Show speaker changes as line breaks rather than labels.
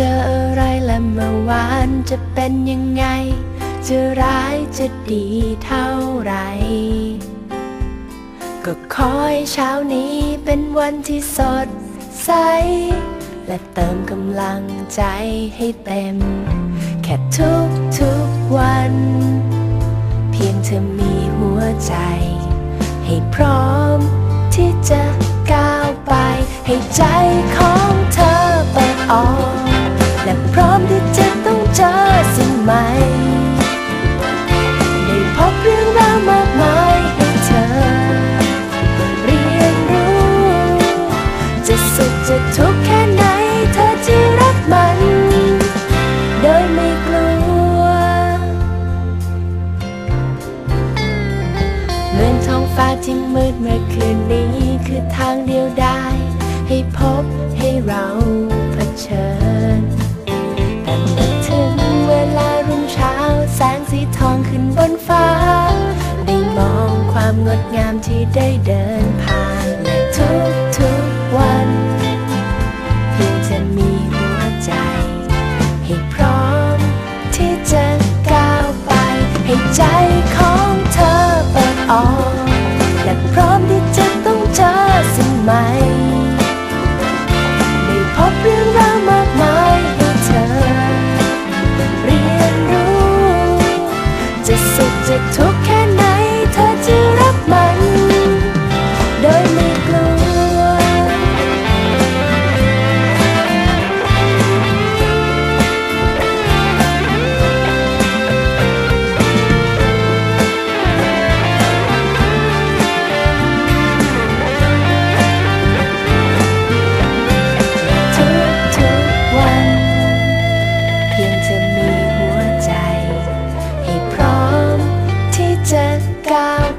จออะไรและเมื่อวานจะเป็นยังไง จะร้ายจะดีเท่าไร ก็ขอให้เช้านี้เป็นวันที่สดใส และเติมกำลังใจให้เต็ม แค่ทุกทุกๆวัน เพียงเธอมีหัวใจ ให้พร้อมที่จะก้าวไปให้ใจของ สิ่งใหม ได้พบเรื่องราวมากมายให้เธอ เรียนรู้ จะสุขจะทุกข์แค่ไหนเธอจะรับมัน โดยไม่กลัว เหมือนท้องฟ้าที่มืดเมื่อคืนนี้คือทางเดียวได้ ให้พบให้เราเผชิญ ทองขึ้นบนฟ้า ได้มองความงดงามที่ได้เดินผ่านและทุกทุกๆวันเพียงจะมีหัวใจ ให้พร้อมที่จะก้าวไป ให้ใจของ It took buscar.